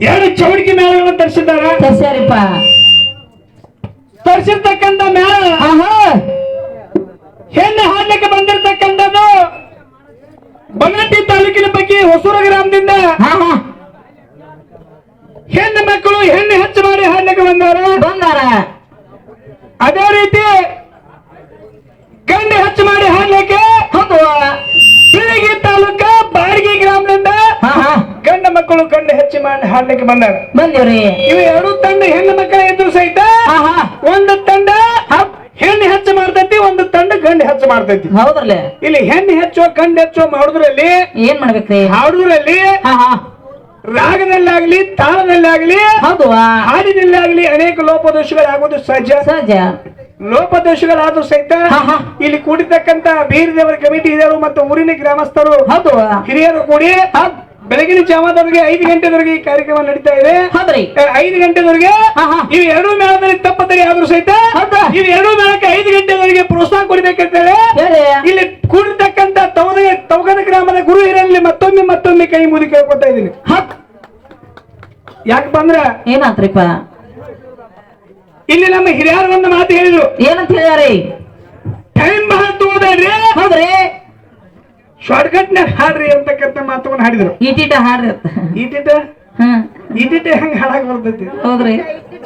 ಎರಡು ಚೌಡಿಕೆ ಮೇಳಗಳನ್ನ ತರಿಸಿದ್ದಾರೆ? ತರ್ಸ್ಯಾರಿಪ್ಪ ತರಿಸಿರ್ತಕ್ಕಂಥ ಮೇಳ. ಹೆಣ್ಣು ಹಾಡ್ಲಿಕ್ಕೆ ಬಂದಿರತಕ್ಕಂಥದ್ದು ಬಂಗಟ್ಟಿ ತಾಲೂಕಿನ ಬಗ್ಗೆ ಹೊಸೂರು ಗ್ರಾಮದಿಂದ. ಹೆಣ್ಣು ಮಕ್ಕಳು ಹೆಣ್ಣು ಹೆಚ್ಚು ಮಾಡಿ ಹಾಡ್ಲಿಕ್ಕೆ ಬಂದಾರ? ಬಂದಾರ. ಅದೇ ರೀತಿ ಗಂಡು ಹೆಚ್ಚು ಮಾಡಿ ಹಾಡ್ಲಿಕ್ಕೆ ಬಿಳಿಗಿ ತಾಲೂಕ ಬಾಡಿಗೆ ಗ್ರಾಮದಿಂದ ಗಂಡು ಮಕ್ಕಳು ಕಂಡು ಹೆಚ್ಚಿ ಮಾಡಿ ಹಾಡ್ಲಿಕ್ಕೆ ಬಂದಾರ. ಬಂದ್ರಿ ಇವು ಎರಡು ತಂಡ ಹೆಣ್ಣು ಮಕ್ಕಳ ಎದುರು ಸಹಿತ ಒಂದು ತಂಡ ಹೆಣ್ಣು ಹೆಚ್ಚು ಮಾಡ್ತೈತಿ ಒಂದು ತಂಡ ಗಂಡು ಹೆಚ್ಚು ಮಾಡ್ತೈತಿ. ಹೌದ್ರಲ್ಲೇ. ಇಲ್ಲಿ ಹೆಣ್ಣು ಹೆಚ್ಚು ಗಂಡು ಹೆಚ್ಚು ಮಾಡುದ್ರಲ್ಲಿ ಏನ್ ಮಾಡ್ಬೇಕ್ರಿ? ಹಾಡುದ್ರಲ್ಲಿ ರಾಗದಲ್ಲಾಗ್ಲಿ ತಾಳದಲ್ಲಾಗ್ಲಿ ಹೌದು ಹಾಡಿನಲ್ಲಾಗ್ಲಿ ಅನೇಕ ಲೋಪದೋಷಗಳಾಗೋದು ಸಹಜ. ಸಹಜ. ಲೋಪದೋಷಗಳಾದ್ರು ಸಹಿತ. ಇಲ್ಲಿ ಕೂಡಿರ್ತಕ್ಕಂತ ಬೀರದೇವರ ಕಮಿಟಿ ಹಿರಿಯರು ಮತ್ತು ಊರಿನ ಗ್ರಾಮಸ್ಥರು ಹಿರಿಯರು ಕೂಡಿ ಬೆಳಗಿನ ಜಾವದವರೆಗೆ ಐದು ಗಂಟೆವರೆಗೆ ಈ ಕಾರ್ಯಕ್ರಮ ನಡೀತಾ ಇದೆ. ಹೌದ್ರಿ. ಐದು ಗಂಟೆವರೆಗೆ ಇವ್ ಎರಡು ಮೇಳದಲ್ಲಿ ತಪ್ಪತ್ತರಿ ಆದ್ರೂ ಸಹಿತ? ಇವು ಎರಡು ಮೇಳಕ್ಕೆ ಐದು ಗಂಟೆವರೆಗೆ ಪ್ರೋತ್ಸಾಹ ಕೊಡ್ಬೇಕಂತೇಳಿ ಹೇಳಿ ಇಲ್ಲಿ ಕೂಡಿರ್ತಕ್ಕಂತ ತವದ ತವಗದ ಗ್ರಾಮದ ಗುರು ಇರಲಿ ಮತ್ತೊಮ್ಮೆ ಮತ್ತೊಮ್ಮೆ ಕೈ ಮುಗಿ ಕೇಳ್ಕೊತಾ ಇದ್ದೀನಿ. ಹತ್ ಯಾಕೆ ಬಂದ್ರ ಏನಾತ್ರಿಪ್ಪ? ಇಲ್ಲಿ ನಮ್ಮ ಹಿರಿಯರು ಒಂದು ಮಾತು ಹೇಳಿದ್ರು. ಏನಂತ ಹೇಳ್ಯಾರಿ ಟೈಮ್ ಬಹಳ ತೋದ್ರಿ ಹೌದ್ರಿ. ಶಾರ್ಟ್ಕಟ್ ನಾಗ ಹಾಡ್ರಿ ಅಂತಕ್ಕಂಥ ಮಾತುಗಳನ್ನ ಹಾಡಿದ್ರು. ಈಟಿಟ ಹಾಡ್ರಿ. ಈಟಿಟ? ಹ್ಮ್. ಈಟಿಟ ಹೆಂಗ್ ಹಾಡಕ್ ಬರ್ತೈತಿ? ಹೌದ್ರಿ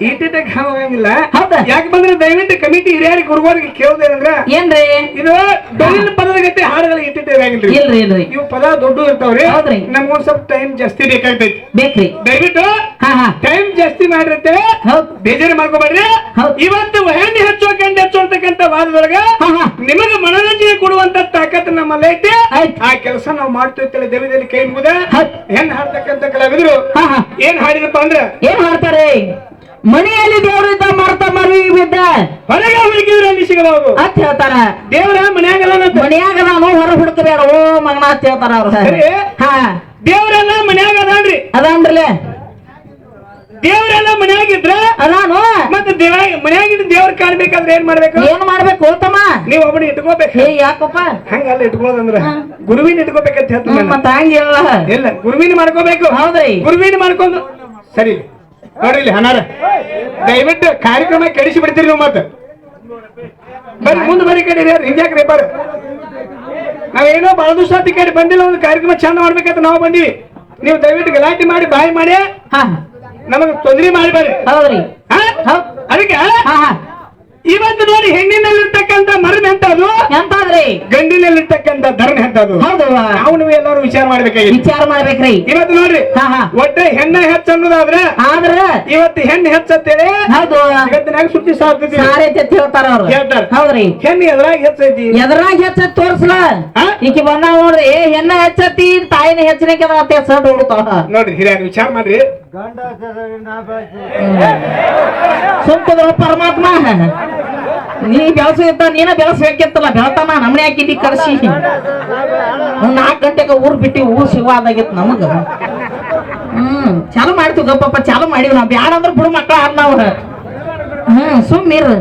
ಈಟಿಟ ಹೋಗಂಗಿಲ್ಲ ಹೌದಾ? ಯಾಕೆ ಬಂದ್ರೆ ದಯವಿಟ್ಟು ಕಮಿಟಿ ಹಿರಿಯರಿಗೆ ಗುರುಗಳಿಗೆ ಕೇಳೋದೇನಂದ್ರ ಏನ್ರಿ? ಇದು ಡೊಳ್ಳಿನ ಪದದ ಗತಿ ಹಾಡುಗಳು ಇಟ್ಟಿಟ್ಟ ಇರಂಗಿಲ್ರಿ ಇಲ್ರಿ ಇಲ್ರಿ. ಇವು ಪದ ದೊಡ್ಡ ಇರ್ತಾವ್ರಿ. ಹೌದ್ರಿ. ನಮ್ಗೊಂದ್ ಸ್ವಲ್ಪ ಟೈಮ್ ಜಾಸ್ತಿ ಬೇಕಾಗ್ತೈತಿ. ಬೇಕ್ರಿ. ದಯವಿಟ್ಟು ಹಾ ಹಾ. ಟೈಮ್ ಜಾಸ್ತಿ ಮಾಡಿರುತ್ತೆ. ಬೇಜಾರು ಮಾಡ್ಕೋಬೇಡ್ರಿ. ಇವತ್ತು ಹೆಣ್ಣು ಹೆಚ್ಚು ಗಂಡು ಹೆಚ್ಚು ಅಂತಕ್ಕಂಥ ವಾದದೊಳಗ ನಿಮಗೆ ಮನೋರಂಜನೆ ಕೊಡುವಂತ ತಾಕತ್ ನಮ್ಮಲ್ಲಿ ಐತಿ. ಆ ಕೆಲಸ ನಾವು ಮಾಡ್ತಿರ್ತೇವೆ ದೇವದಲ್ಲಿ ಕೈ ಮುಗಿದ. ಹೆಣ್ಣು ಹಾಡ್ತಕ್ಕಂಥ ಕಲಾವಿದರು ಏನ್ ಹಾಡಿದಪ್ಪ ಅಂದ್ರೆ ಏನ್ ಮಾಡ್ತಾರೆ ಮನೆಯಲ್ಲಿ ದೇವರಿದ್ದ ಮರ್ತ ಮರಿ ಬಿದ್ದ ಹೊರಗೆ ಹುಡುಗಿದ್ರೆ ಅಲ್ಲಿ ಸಿಗಬಹುದು? ಅಂತ ಹೇಳ್ತಾರ. ದೇವರ ಮನ್ಯಾಗಲ್ಲ ಮನ್ಯಾಗ ನಾನು ಹೊರ ಹುಡುಕಬೇಡ ಓ ಮಗನ ಅಂತ ಹೇಳ್ತಾರ ಅವ್ರ. ಸರಿ. ಹಾ. ದೇವರೆಲ್ಲ ಮನ್ಯಾಗ ಅದಾನ್ರಿ. ಅದಂದ್ರಲೆ ದೇವರೆಲ್ಲ ಮನ್ಯಾಗಿದ್ರ ಅದಾನು? ಮತ್ತೆ ದೇವ ಮನ್ಯಾಗಿದ್ದು ದೇವ್ರ ಕಾಣ್ಬೇಕಾದ್ರೆ ಏನ್ ಮಾಡ್ಬೇಕು? ಏನ್ ಮಾಡ್ಬೇಕು ತಮ್ಮ ನೀವ್ ಒಬ್ಬನ ಇಟ್ಕೋಬೇಕು. ಏ ಯಾಕಪ್ಪ? ಹಂಗಲ್ಲ ಇಟ್ಕೋದಂದ್ರ. ಗುರುವಿನ ಇಟ್ಕೋಬೇಕಂತ ಹೇಳ್ತಾರೆ. ಮತ್ತ ಹಂಗಿಲ್ಲ. ಇಲ್ಲ ಗುರುವಿನ ಮಾಡ್ಕೋಬೇಕು. ಹೌದ್ರಿ. ಗುರುವಿನ ಮಾಡ್ಕೊಂಡು ಸರಿ. ನೋಡ್ರಿ ಇಲ್ಲಿ ಹನಾರ. ದಯವಿಟ್ಟು ಕಾರ್ಯಕ್ರಮ ಕೆಡಿಸಿ ಬಿಡ್ತೀರಿ ನೀವು ಮತ್ತೆ. ಬರ್ರಿ ಮುಂದೆ ಬರೀ ಕಡೆ ಹಿಂಗ್ಯಾಕ್ರಿ ಬರ್ರಿ. ನಾವೇನೋ ಬಹಳ ದಿವಸ ಕೇಳಿ ಕಡೆ ಬಂದಿಲ್ಲ ಒಂದು ಕಾರ್ಯಕ್ರಮ ಚಂದ ಮಾಡ್ಬೇಕಂತ ನಾವು ಬಂದಿವಿ. ನೀವು ದಯವಿಟ್ಟು ಗಲಾಟೆ ಮಾಡಿ ಬಾಯಿ ಮಾಡಿ. ಹಾ ನಮಗೆ ತೊಂದರೆ ಮಾಡಿ ಬರ್ರಿ. ಹೌದ್ರಿ. ಹಾ? ಹೌದ್. ಅದಕ್ಕೆ ಇವತ್ತು ನೋಡಿ ಹೆಣ್ಣಿನಲ್ಲಿರ್ತಕ್ಕಂಥ ಮರಣ ಎಂತದು ಎಂತಾದ್ರಿ ಗಂಡಿನಲ್ಲಿರ್ತಕ್ಕಂಥ ಧರ್ಮ ಎಂತದು ಹೌದು. ನೀವು ಎಲ್ಲರೂ ವಿಚಾರ ಮಾಡ್ಬೇಕು ವಿಚಾರ ಮಾಡ್ಬೇಕ್ರಿ. ಇವತ್ತು ನೋಡ್ರಿ ಒಟ್ಟೆ ಹೆಣ್ಣ ಹೆಚ್ಚ ಅನ್ನೋದಾದ್ರೆ ಆದ್ರ ಇವತ್ತು ಹೆಣ್ಣು ಹೆಚ್ಚತ್ತೇಳಿ ಹೌದು. ಜಗತ್ತಿನಾಗ ಸುದ್ದಿ ಸಾರ್ತೈತಿ ಸಾರಿ ಅಂತ ಹೇಳ್ತಾರ ಅವ್ರು. ಹೇಳ್ತಾರ. ಹೌದ್ರಿ. ಹೆಣ್ಣು ಎದ್ರಾಗ ಹೆಚ್ಚೈತಿ ಎದ್ರಾಗ ಹೆಚ್ಚ ತೋರ್ಸ್ಲ? ಈಕಿ ಬಂದ ನೋಡ್ರಿ ಹೆಣ್ಣ ಹೆಚ್ಚತಿ ತಾಯಿನ ಹೆಚ್ಚಿನ ಅಂತ ಸಡ್ ನೋಡ್ರಿ ಹಿರಿಯರು ವಿಚಾರ ಮಾಡ್ರಿ. ಸುಂಕದ್ರ ಪರಮಾತ್ಮ. ನೀ ಬೆಳಸಿತ್ತ ನೀನ ಬೆಳಸಬೇಕಿತ್ತಲ್ಲ ಬೆಳತನ ನಮ್ಮನೆ ಹಾಕಿದ್ದಿ ಕರ್ಸಿ. ಒಂದ್ ನಾಲ್ಕು ಗಂಟೆಗೆ ಊರ್ ಬಿಟ್ಟಿ ಊರ್ ಸಿಗವಾದಾಗಿತ್ತು ನಮಗ. ಹ್ಮ್ ಚಾಲು ಮಾಡ್ತೀವಿ ಗಪ್ಪಪ್ಪ ಚಾಲು ಮಾಡಿವಿ ನಾವು. ಬ್ಯಾಡ ಅಂದ್ರೆ ಬಿಡು ಮಕ್ಕಳ ಅಲ್ಲ ನಾವ್. ಹ್ಮ್ ಸುಮ್ಮೀರ್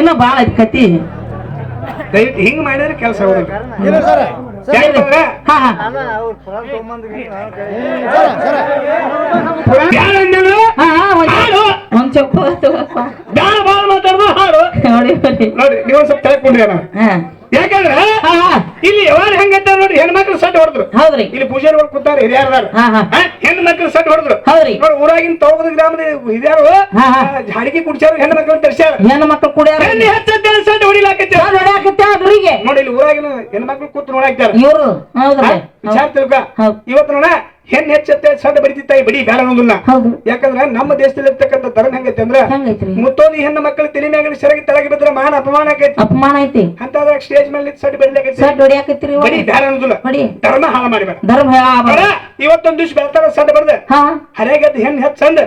ಇನ್ನ ಬಾಳ ಐತಿ ಕತಿ. ದಯವಿಟ್ಟು ಹಿಂಗ್ ಮಾಡಿದ್ರೆ ಕೆಲಸ ಒಂದ್- ಚೊಪ್ಪ ತಗೋಪ್ಪ ಬ್ಯಾಡ ಬಾಳ ಮಾತಾಡ್ದು? ಹಾಡು? ನೋಡಿ ನೋಡಿ. ನೀವು ಸ್ವಲ್ಪ ಯಾಕಂದ್ರೆ ಇಲ್ಲಿ ಯಾವಾಗ ಹೆಂಗಂತ ನೋಡ್ರಿ ಹೆಣ್ಮಕ್ಳು ಸಟ್ ಹೊಡೆದ್ರು. ಹೌದ್ರಿ. ಇಲ್ಲಿ ಪೂಜಾರಿ ಕೂತಾರ ಹಿರಿಯರ್ದಾರ ಹಿರಿಯಾರ ಹಾ ಹೆಣ್ಣು ಮಕ್ಳು ಸಟ್ ಹೊಡೆದ್ರು. ಹೌದ್ರಿ. ನೋಡಿ ಊರಾಗಿನ ತೋಗದ ಗ್ರಾಮದ ಹಿರಿಯರು. ಜಾಡಿಗೆ ಕುಡ್ಸ್ಯಾರ ಹೆಣ್ಣು ಮಕ್ಳು ತರ್ಸ್ಯಾರ. ಹೆಣ್ಮಕ್ಳು ಕುಡಿಯಾರ. ಹೆಣ್ಣು ಹೆಚ್ಚಂತೇಳಿ ಸಟ್ ಹೊಡಿಲಾಕತ್ತೆ? ನೋಡಾಕತ್ತೆ ಅದ್ರಿಗೆ ನೋಡಿ ಇಲ್ಲಿ ಊರಾಗಿನ ಹೆಣ್ಮಕ್ಳು ಕೂತು ನೋಡಾಕ್ತಾರ. ಇವರು ಹೌದ್ರಿ. ವಿಚಾರ ತಿಳ್ಕ. ಇವತ್ತು ನೋಡ ಹೆಣ್ಣು ಹೆಚ್ಚತ್ತೆ ಸಣ್ಣ ಬಡಿತಿತ್ತ ಈ ಬಡಿ ಬೇಡ ಅನ್ನೋದಿಲ್ಲ ಹೌದು. ಯಾಕಂದ್ರ ನಮ್ಮ ದೇಶದಲ್ಲಿ ಇರ್ತಕ್ಕಂಥ ಧರ್ಮ ಹೆಂಗೈತೆ ಅಂದ್ರ ಮುತ್ತೋದಿ ಹೆಣ್ಣು ಮಕ್ಕಳು ತಲೆ ಮ್ಯಾಗ ಸೆರಗಿ ತಳಗಿ ಬಿದ್ರೆ ಮಾನ ಅಪಮಾನ ಆಕೈತಿ ಅಪಮಾನ ಐತಿ. ಅಂತಂದ್ರೆ ಸ್ಟೇಜ್ ಮೇಲೆ ಬಡಿಲಾಕೈತಿ ಸಡ್ ಹೊಡಿಯಾಕತ್ತೀರಿ ಬಡಿ ಬೇಡ ಅನ್ನೋದಿಲ್ಲ. ಧರ್ಮ ಹಾಳ ಮಾಡಿಬೇಡ ಧರ್ಮ ಇವತ್ತೊಂದು ದಿವಸ ಬೆಳ್ತಾರ ಸಡ್ ಬರ್ದೆ. ಹಾ. ಹೆಣ್ ಹೆಣ್ಣು ಹೆಚ್ಚ ಚಂದ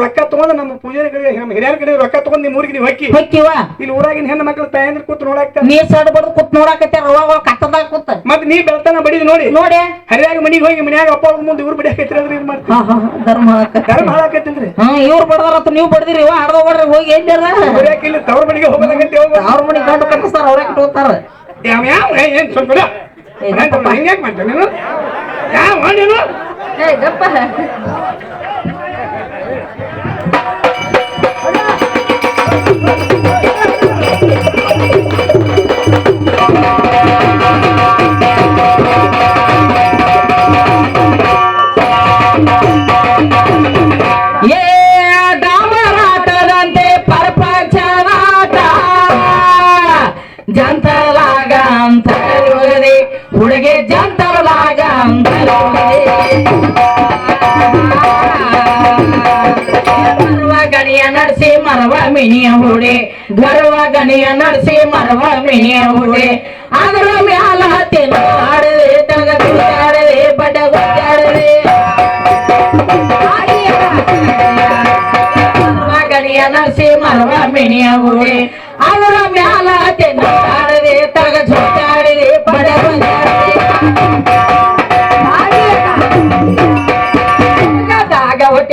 ರೊಕ್ಕ ತಗೊಂಡ್ ನಮ್ಮ ಪೂಜಾರಿ ಕಡೆ ನಮ್ಮ ಹಿರಿಯರ ಕಡೆ ರೊಕ್ಕ ತಗೊಂಡ್ ನಿಮ್ ಊರಿಗೆ ನೀವು ಹಕ್ಕಿ. ಹಕ್ಕಿವ ಇಲ್ಲಿ ಊರಾಗಿನ ಹೆಣ್ಣು ಮಕ್ಕಳು ತಾಯಂದ್ರ ಕೂತ್ ನೋಡಾಕ್ತಾರ. ನೀ ಸಡ್ ಬರ್ದು ಕೂತ್ ನೋಡಾಕತ್ತಾರ ಕತ್ತದಾಗ ಕೂತ. ಮತ್ ನೀ ಬೆಳ್ತಾನ ಬಡಿದ್ ನೋಡಿ. ನೋಡಿ. ಹರಿಯಾಗ ಮನಿಗೆ ಹೋಗಿ ಮನ್ಯಾಗ ಅಪ್ಪ ಒಂದು ಇವ್ರ ಬಿಡಿ ಹಾಕೈತ್ರಿ ಅಂದ್ರೆ ಏನ್ ಮಾಡ್ತೀವಿ ಹಾ ಧರ್ಮ ಇವ್ರು ಬಡದಾರತ್ತ ನೀವು ಬಡದಿರಿ ಇವ ಬಡ್ರಿ ಹೋಗಿ ಎಲ್ಲಾರ ಬರಿಯಾಕಿಲ್ಲ ತವ್ರ ಮನೆಗೆ ಹೋಗಲಾಗಂತ ಅವ್ರ ಮನೆ ಗಂಡು ಕಟ್ಟಿಸ್ತಾರ ಅವ್ರ ಯಾವ ಯಾವ ಏನ್ ಸ್ವಲ್ಪ ಮಾಡ್ತೇನೆ ಯಾವ ನೀನು? ಏ ಗಪ್ಪ नरसे मरवा मिनिया हुडे। गरवा गणिय नरसे मरवा मिनिया हुडे। अगर म्याल हते नाड़ तग गुजाड़ रे बड गुजाड़ गणिया नरसे मरवा मिनिया हुडे। अगर म्याल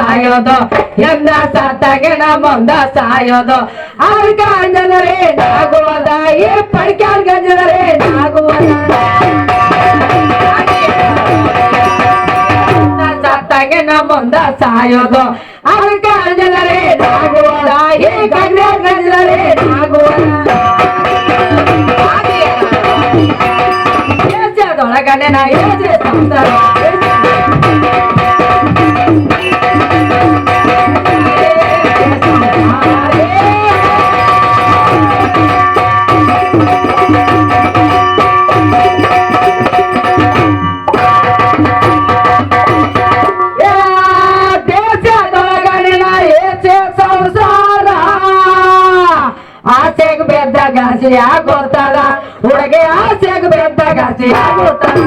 ಸಾಯೋದು ಎಂದ ಸತ್ತಾಗೆ ನಾ ಬಂದ ಸಾಯೋದು ಅವ್ರ ಗಂಜಲರೇ ನಾಗುವದ ಈ ಪಡ್ಕ್ಯಾರ್ ಗಂಜಲರೇ ನಾಗುವದ ಸತ್ತಾಗೆ ನಾ ಮುಂದ ಸಾಯೋದು ಅವ್ರ ಗಂಜಲರೇ ನಾಗುವದ ಈ ಗಂಜ ಗಂಜಲರೇ ನಾಗುವದ ಏಜದೊಳಗನೆ ನಾ ಏಜೆ ಸಂಸಾರ ಗಾಸಿ ಆಗೋತದ ಹುಡುಗಿ ಆಸೆಗ್ ಬೆದ್ದ ಗಾಸಿ ಆಗೋತದ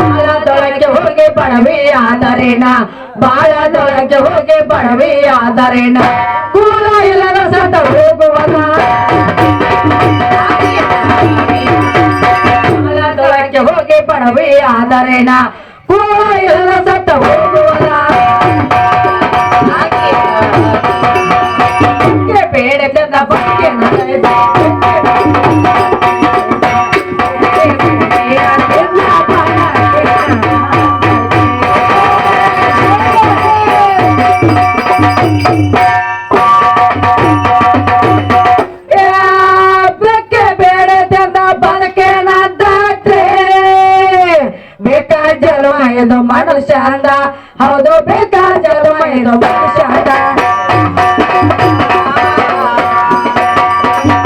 ಬಾಳದೊಳಗೆ ಹೋಗಿ ಬಡವಿ ಆದರೇನ? ಬಾಳದೊಳಗೆ ಹೋಗಿ ಬಡವಿ ಆದರೇನ? ಕೂಲ ಇಲ್ಲದ ಸತ ಹೋಗುವನ? ಬಾಳದೊಳಗೆ ಹೋಗಿ ಬಡವಿ ಆದರೇನ? ಕೂಲ ಇಲ್ಲದ ಸತ ಹೋಗುವನ? ಜನ್ಮ ಇದು ಮನುಷ್ಯ ಅಂದ ಹೌದು ಬೇಕಾ ಜನ್ಮ ಇದು ಮನುಷ್ಯ ಅಂದ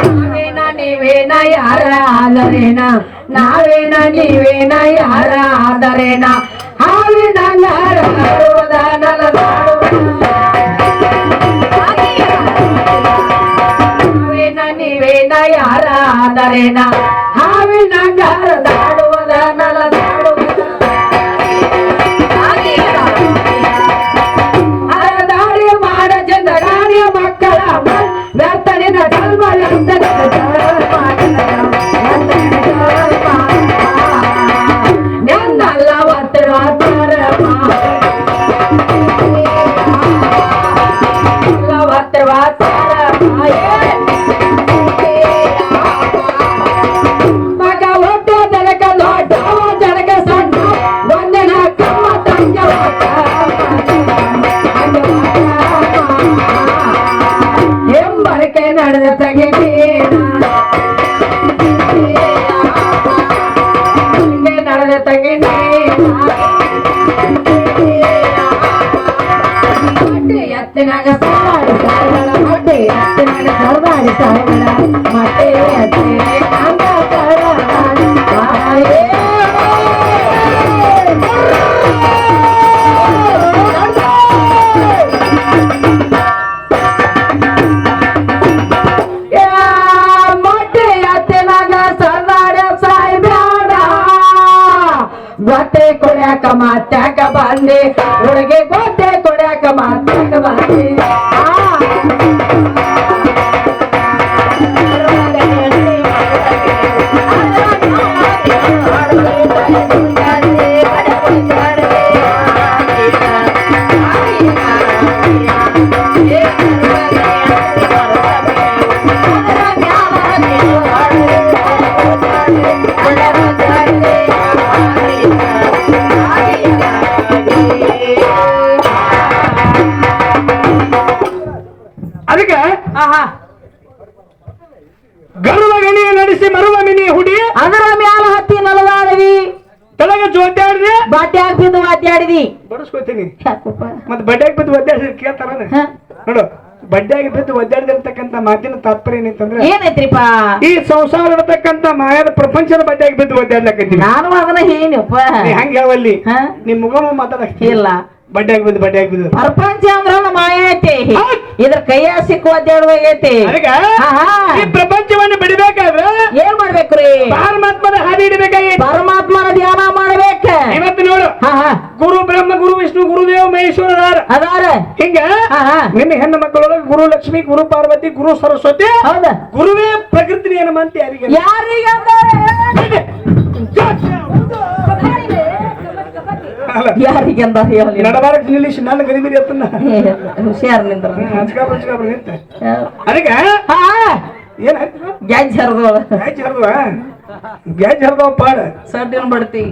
ನಾವೇನ ನೀವೇನ ಯಾರ ಆದರೇನ ನಾವೇನ ನೀವೇನ ಯಾರ ಆದರೇನ ಹಾವಿನ ನರ மாத்தங்க மாத்தி ಮತ್ತೆ ಬಡ್ಡ್ಯಾಗ ಬಿದ್ದು ಒದ್ದಾಡಿದ್ರೆ ಕೇಳ್ತಾರ? ನೋಡು ಬಡ್ಡ್ಯಾಗ ಬಿದ್ದು ಒದ್ದಾಡಿದಿರ್ತಕ್ಕಂಥ ಮಾತಿನ ತಾತ್ಪರ್ಯ ಏನಂತಂದ್ರೆ ಏನೈತ್ರಿಪ್ಪ? ಈ ಸಂಸಾರ ಇರತಕ್ಕಂತ ಮಾಯದ ಪ್ರಪಂಚದ ಬಡ್ಡ್ಯಾಗ ಬಿದ್ದು ಒದ್ದಾಡ್ಲಕತ್ತೀನಿ ನಾನು ಅದನ್ನ ಏನಪ್ಪ ನೀ ಹಂಗ ಯಾವಲ್ಲಿ ನಿಮ್ ಮುಗಮ ಮಾತಾಡಕ್ಕೆ ಇಲ್ಲ. ಬಡ್ಡ್ಯಾಗ ಬಿದ್ದು ಬಡ್ಡ್ಯಾಗ ಬಿದ್ದು ಪ್ರಪಂಚ ಅಂದ್ರ ನಮ್ಮ ಮಾಯ ಐತಿ. ಇದ್ರ ಕೈಯ ಸಿಕ್ಕುವ ಐತಿ. ಈ ಪ್ರಪಂಚವನ್ನು ಬಿಡಬೇಕಾದ್ರೆ ಏನ್ ಮಾಡ್ಬೇಕ್ರಿ? ಪರಮಾತ್ಮನ ಹಾದಿ ಹಿಡಿಬೇಕಾಗಿ ಪರಮಾತ್ಮನ ಧ್ಯಾನ ಮಾಡ್ಬೇಕ. ಇವತ್ತು ನೋಡು. ಗುರು ಬ್ರಹ್ಮ ಗುರು ವಿಷ್ಣು ಗುರುದೇವ ಮಹೇಶ್ವರ ಅದಾರ. ಹಿಂಗ ನಿನ್ನ ಹೆಣ್ಣು ಮಕ್ಕಳೊಳಗೆ ಗುರು ಲಕ್ಷ್ಮಿ ಗುರು ಪಾರ್ವತಿ ಗುರು ಸರಸ್ವತಿ ಹೌದ. ಗುರುವೇ ಪ್ರಕೃತಿ ನಿಯಮ ಅಂತ ಯಾರಿಗೆ? ಯಾರಿಗೆ ಯಾರಿಗೆ ಅಂತ ಹೇಳಿ ನಡಬಾರಕ್ ನಿಲ್ಲಿಸಿ ನನ್ನ ಗರಿಬಿರಿ ಅತ್ತನ್ನ ಹುಷಾರ್ ನಿಂದ್ರ ಹಚ್ಕಾಬ್ರ ಹಚ್ಕಾಬ್ರ ನಿಂತ. ಅದಕ್ಕೆ? ಹಾ. ಏನಾಯ್ತು ಗ್ಯಾಸ್ ಹರಿದೋಳ ಗ್ಯಾಜ್ ಹರ್ದವ? ಗ್ಯಾಜ್ ಹರ್ದವ ಪಾಡ. ಸಡ್ಡಿನ ಬಡ್ತಿ.